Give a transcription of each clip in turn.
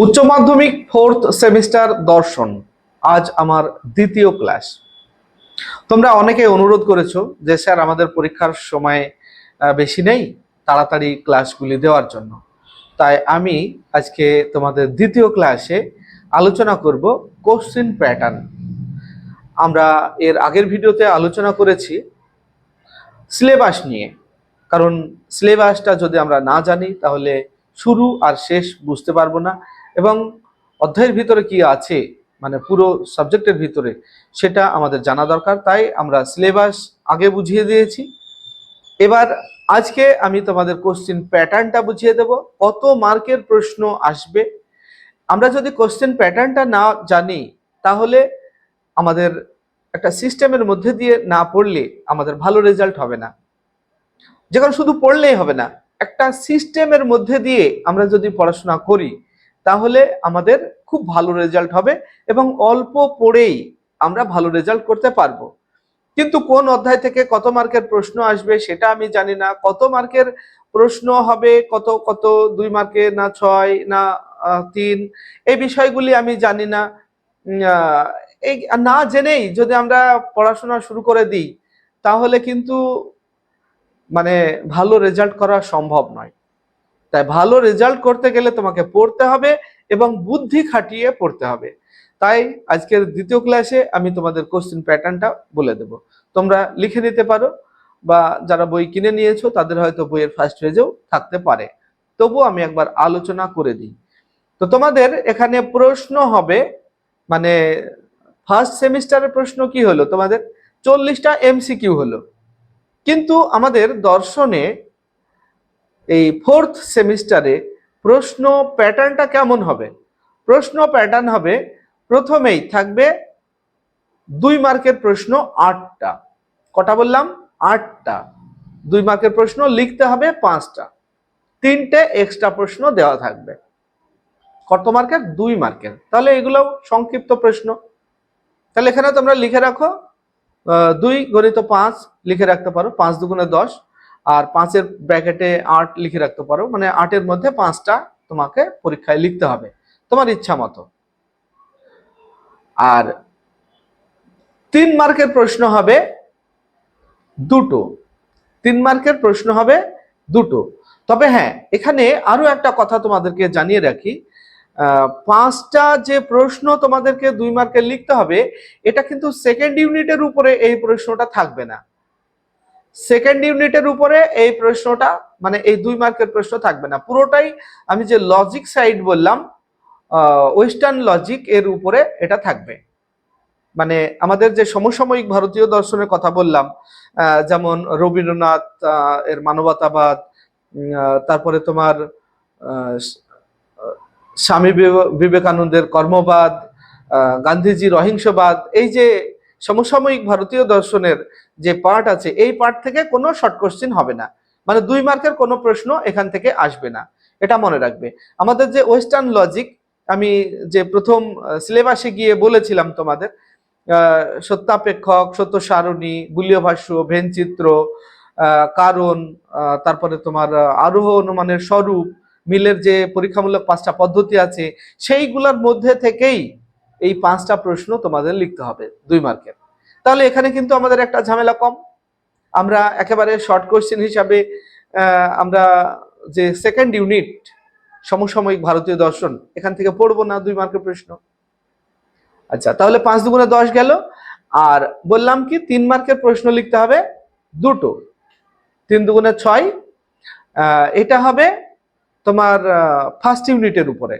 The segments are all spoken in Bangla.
উচ্চ মাধ্যমিক ফোর্থ সেমিস্টার দর্শন। আজ আমার দ্বিতীয় ক্লাস তোমরা অনেকে অনুরোধ করেছ যে, স্যার, আমাদের পরীক্ষার সময় বেশি নেই তাড়াতাড়ি ক্লাসগুলি দেওয়ার জন্য। তাই আমি আজকে তোমাদের দ্বিতীয় ক্লাসে আলোচনা করব কোশ্চিন প্যাটার্ন আমরা এর আগের ভিডিওতে আলোচনা করেছি সিলেবাস নিয়ে। কারণ সিলেবাসটা যদি আমরা না জানি, তাহলে শুরু আর শেষ বুঝতে পারব না। এবং অধ্যায়ের ভিতরে কি আছে মানে পুরো সাবজেক্টের ভিতরে, সেটা আমাদের জানা দরকার। তাই আমরা সিলেবাস আগে বুঝিয়ে দিয়েছি। এবার আজকে আমি তোমাদের কোশ্চেন প্যাটার্নটা বুঝিয়ে দেব। কত মার্কের প্রশ্ন আসবে? আমরা যদি কোশ্চেন প্যাটার্নটা না জানি, তাহলে আমাদের একটা সিস্টেমের মধ্যে দিয়ে না পড়লে আমাদের ভালো রেজাল্ট হবে না। যেখানে শুধু পড়লেই হবে না, একটা সিস্টেমের মধ্যে দিয়ে আমরা যদি পড়াশোনা করি তাহলে আমাদের খুব ভালো রেজাল্ট হবে এবং অল্প পড়েই আমরা ভালো রেজাল্ট করতে পারব। কিন্তু কোন অধ্যায় থেকে কত মার্কের প্রশ্ন আসবে সেটা আমি জানি না। কত মার্কের প্রশ্ন হবে, কত কত, দুই মার্কে না ছয়, না তিন, এই বিষয়গুলি আমি জানি না। এই না জেনেই যদি আমরা পড়াশোনা শুরু করে দিই, তাহলে কিন্তু মানে ভালো রেজাল্ট করা সম্ভব নয়। তাই ভালো রেজাল্ট করতে গেলে তোমাকে পড়তে হবে এবং বুদ্ধি খাটিয়ে পড়তে হবে। তাই আজকের দ্বিতীয় ক্লাসে আমি তোমাদের কোশ্চেন প্যাটার্নটা বলে দেব। তোমরা লিখে নিতে পারো বা যারা বই কিনে নিয়েছো, তাদের হয়তো বইয়ের ফার্স্ট পেজেও থাকতে পারে। তবু আমি একবার আলোচনা করে দিই। তো তোমাদের এখানে প্রশ্ন হবে মানে ফার্স্ট সেমিস্টারের প্রশ্ন কি হলো? তোমাদের চল্লিশটা এমসিকিউ হলো। কিন্তু আমাদের দর্শনে এই ফোর্থ সেমিস্টারে প্রশ্ন প্যাটার্নটা কেমন হবে? প্রশ্ন প্যাটার্ন হবে, প্রথমেই থাকবে দুই মার্কের প্রশ্ন আটটা। কটা বললাম? আটটা। দুই মার্কের প্রশ্ন লিখতে হবে পাঁচটা। তিনটে এক্সট্রা প্রশ্ন দেওয়া থাকবে। কত মার্কের? দুই মার্কের। তাহলে এগুলো সংক্ষিপ্ত প্রশ্ন। তাহলে এখানে তোমরা লিখে রাখো দুই গণিত পাঁচ, লিখে রাখতে পারো, পাঁচ দুগুণে দশ। আর পাঁচের ব্র্যাকেটে আট লিখে রাখতে পারো মানে আটের মধ্যে পাঁচটা তোমাকে পরীক্ষায় লিখতে হবে, তোমার ইচ্ছা মতো। আর তিন মার্কের প্রশ্ন হবে দুটো। তিন মার্কের প্রশ্ন হবে দুটো। তবে হ্যাঁ এখানে আরও একটা কথা তোমাদেরকে জানিয়ে রাখি পাঁচটা যে প্রশ্ন তোমাদেরকে দুই মার্কে লিখতে হবে, এটা কিন্তু সেকেন্ড ইউনিটের উপরে এই প্রশ্নটা থাকবে না। সেকেন্ড ইউনিটের উপরে এই প্রশ্নটা মানে এই দুই মার্কের প্রশ্ন থাকবে না। পুরোটাই আমি যে লজিক সাইড বললাম ওয়েস্টার্ন লজিক এর উপরে এটা থাকবে। মানে আমাদের যে সমসাময়িক ভারতীয় দর্শনের কথা বললাম যেমন রবীন্দ্রনাথ এর মানবতাবাদ তারপরে তোমার স্বামী বিবে- বিবেকানন্দের কর্মবাদ গান্ধীজির অহিংসবাদ, এই যে সমসাময়িক ভারতীয় দর্শনের যে পার্ট আছে, এই পার্ট থেকে কোনো শর্ট কোশ্চেন হবে না। মানে দুই মার্কের কোনো প্রশ্ন এখান থেকে আসবে না। এটা মনে রাখবে। আমাদের যে ওয়েস্টার্ন লজিক আমি যে প্রথম সিলেবাসে গিয়ে বলেছিলাম তোমাদের সত্যাপেক্ষক সত্য সারণী বুলীয় ভাষ্য ভেনচিত্র কারণ তারপরে তোমার আরোহ অনুমানের স্বরূপ, মিলের যে পরীক্ষামূলক পাঁচটা পদ্ধতি আছে, সেইগুলোর মধ্যে থেকেই এই পাঁচটা প্রশ্ন তোমাদের লিখতে হবে দুই মার্কের তাহলে এখানে কিন্তু আমাদের একটা ঝামেলা কম। আমরা একেবারে শর্ট কোশ্চেন হিসাবে আমরা যে সেকেন্ড ইউনিট সমসাময়িক ভারতীয় দর্শন, এখান থেকে পড়ব না দুই মার্কের প্রশ্ন। আচ্ছা তাহলে পাঁচ দুগুণে দশ গেল। আর বললাম কি, তিন মার্কের প্রশ্ন লিখতে হবে দুটো। তিন দুগুণে ছয় এটা হবে তোমার ফার্স্ট ইউনিটের উপরে।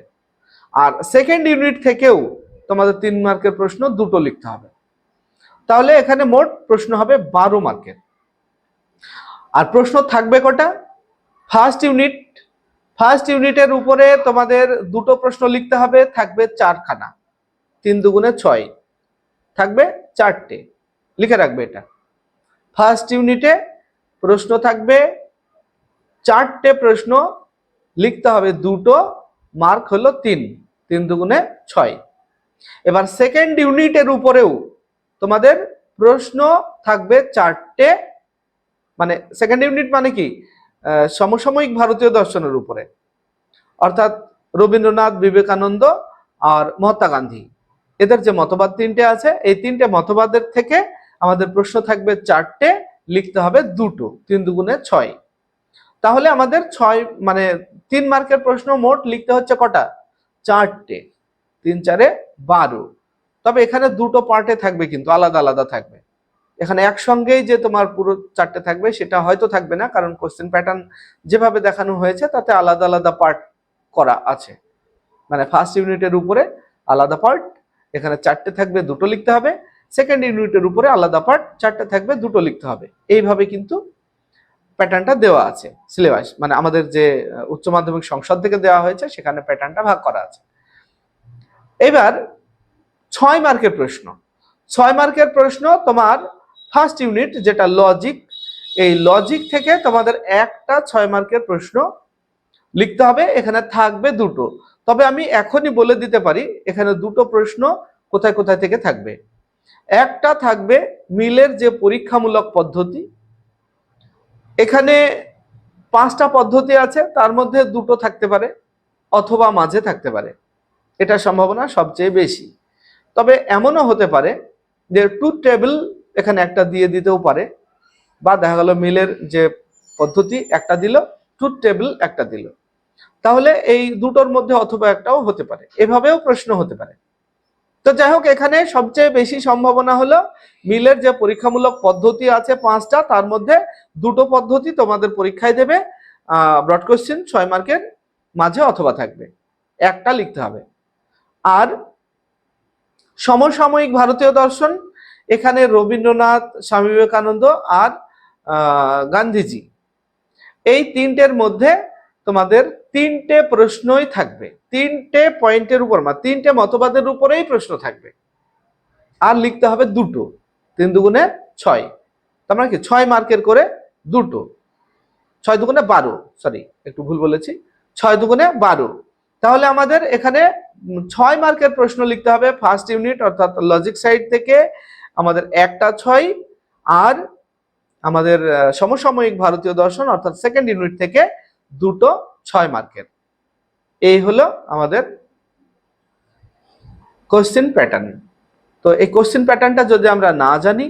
আর সেকেন্ড ইউনিট থেকেও তোমাদের তিন মার্কের প্রশ্ন দুটো লিখতে হবে। তাহলে এখানে মোট প্রশ্ন হবে বারো মার্কের। আর প্রশ্ন থাকবে কটা? ফার্স্ট ইউনিট ফার্স্ট ইউনিটের উপরে তোমাদের দুটো প্রশ্ন লিখতে হবে, থাকবে চারখানা। তিন দুগুণে ছয়, থাকবে চারটে। লিখে রাখবে এটা। ফার্স্ট ইউনিটে প্রশ্ন থাকবে, চারটে প্রশ্ন লিখতে হবে, দুটো। মার্ক হলো তিন তিন দুগুণে ছয়। এবার সেকেন্ড ইউনিটের উপরেও তোমাদের প্রশ্ন থাকবে চারটে মানে সেকেন্ড ইউনিট মানে কি? সমসাময়িক ভারতীয় দর্শনের উপরে। অর্থাৎ রবীন্দ্রনাথ, বিবেকানন্দ আর মহাত্মা গান্ধী। এদের যে মতবাদ তিনটে আছে, এই তিনটে মতবাদের থেকে আমাদের প্রশ্ন থাকবে চারটে, লিখতে হবে দুটো, তিন দুগুণে ছয়। তাহলে আমাদের ছয় মানে তিন মার্কের প্রশ্ন মোট লিখতে হচ্ছে কটা? চারটে। তিন, চারে বারো। তবে এখানে দুটো পার্টে থাকবে কিন্তু, আলাদা আলাদা থাকবে। এখানে একসঙ্গেই যে তোমার পুরো চারটে থাকবে, সেটা হয়তো থাকবে না, কারণ কোশ্চেন প্যাটার্ন যেভাবে দেখানো হয়েছে, তাতে আলাদা আলাদা পার্ট করা আছে। মানে ফার্স্ট ইউনিটের উপরে আলাদা পার্ট এখানে চারটে থাকবে, দুটো লিখতে হবে। সেকেন্ড ইউনিটের উপরে আলাদা পার্ট চারটে থাকবে, দুটো লিখতে হবে। এইভাবে কিন্তু প্যাটার্নটা দেওয়া আছে সিলেবাস মানে আমাদের যে, উচ্চ মাধ্যমিক সংসদ থেকে দেওয়া হয়েছে, সেখানে প্যাটার্নটা ভাগ করা আছে। এবার ছয় মার্কের প্রশ্ন। ছয় মার্কের প্রশ্ন তোমার ফার্স্ট ইউনিট যেটা লজিক এই লজিক থেকে তোমাদের একটা ছয় মার্কের প্রশ্ন লিখতে হবে, এখানে থাকবে দুটো। তবে আমি এখনই বলে দিতে পারি, এখানে দুটো প্রশ্ন কোথায় কোথায় থেকে থাকবে। একটা থাকবে মিলের যে পরীক্ষামূলক পদ্ধতি। এখানে পাঁচটা পদ্ধতি আছে, তার মধ্যে দুটো থাকতে পারে, অথবা মাঝে থাকতে পারে। এটার সম্ভাবনা সবচেয়ে বেশি। তবে এমনও হতে পারে, যে টু টেবিল এখানে একটা দিয়ে দিতেও পারে, বা দেখা গেল মিলের যে পদ্ধতি একটা দিল টু টেবিল একটা দিল। তাহলে এই দুটোর মধ্যে অথবা একটাও হতে পারে। এভাবেও প্রশ্ন হতে পারে। তো যাই হোক, এখানে সবচেয়ে বেশি সম্ভাবনা হলো, মিলের যে পরীক্ষামূলক পদ্ধতি আছে পাঁচটা, তার মধ্যে দুটো পদ্ধতি তোমাদের পরীক্ষায় দেবে ব্রড কোশ্চেন ছয় মার্কের মাঝে অথবা থাকবে। একটা লিখতে হবে। আর সমসাময়িক ভারতীয় দর্শন, এখানে রবীন্দ্রনাথ, স্বামী বিবেকানন্দ আর গান্ধীজি। এই তিনটের মধ্যে তোমাদের তিনটে প্রশ্নই থাকবে। তিনটে পয়েন্টের উপর মানে তিনটে মতবাদের উপরেই প্রশ্ন থাকবে। আর লিখতে হবে দুটো, তিন দুগুণে ছয়। তার মানে কি? ছয় মার্কের করে দুটো। ছয় দুগুণে বারো সরি একটু ভুল বলেছি। ছয় দুগুণে বারো। তাহলে আমাদের এখানে ছয় মার্কের প্রশ্ন লিখতে হবে ফার্স্ট ইউনিট অর্থাৎ লজিক সাইড থেকে আমাদের একটা ছয় আর আমাদের সমসাময়িক ভারতীয় দর্শন অর্থাৎ সেকেন্ড ইউনিট থেকে দুটো ছয় মার্কের। এই হলো আমাদের কোশ্চেন প্যাটার্ন তো এই কোশ্চেন প্যাটার্নটা যদি আমরা না জানি,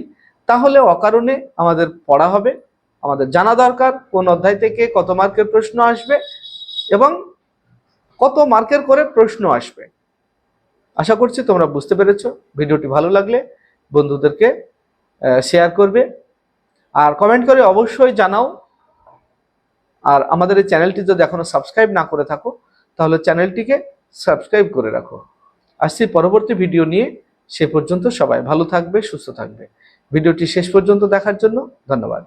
তাহলে অকারণে আমাদের পড়া হবে। আমাদের জানা দরকার কোন অধ্যায় থেকে কত মার্কের প্রশ্ন আসবে এবং কত মার্কের করে প্রশ্ন আসবে। আশা করছি তোমরা বুঝতে পেরেছ। ভিডিওটি ভালো লাগলে বন্ধুদেরকে শেয়ার করবে। আর কমেন্ট করে অবশ্যই জানাও। আর আমাদের এই চ্যানেলটি যদি এখনও সাবস্ক্রাইব না করে থাকো, তাহলে চ্যানেলটিকে সাবস্ক্রাইব করে রাখো। আসছি পরবর্তী ভিডিও নিয়ে। সে পর্যন্ত সবাই ভালো থাকবে, সুস্থ থাকবে। ভিডিওটি শেষ পর্যন্ত দেখার জন্য ধন্যবাদ।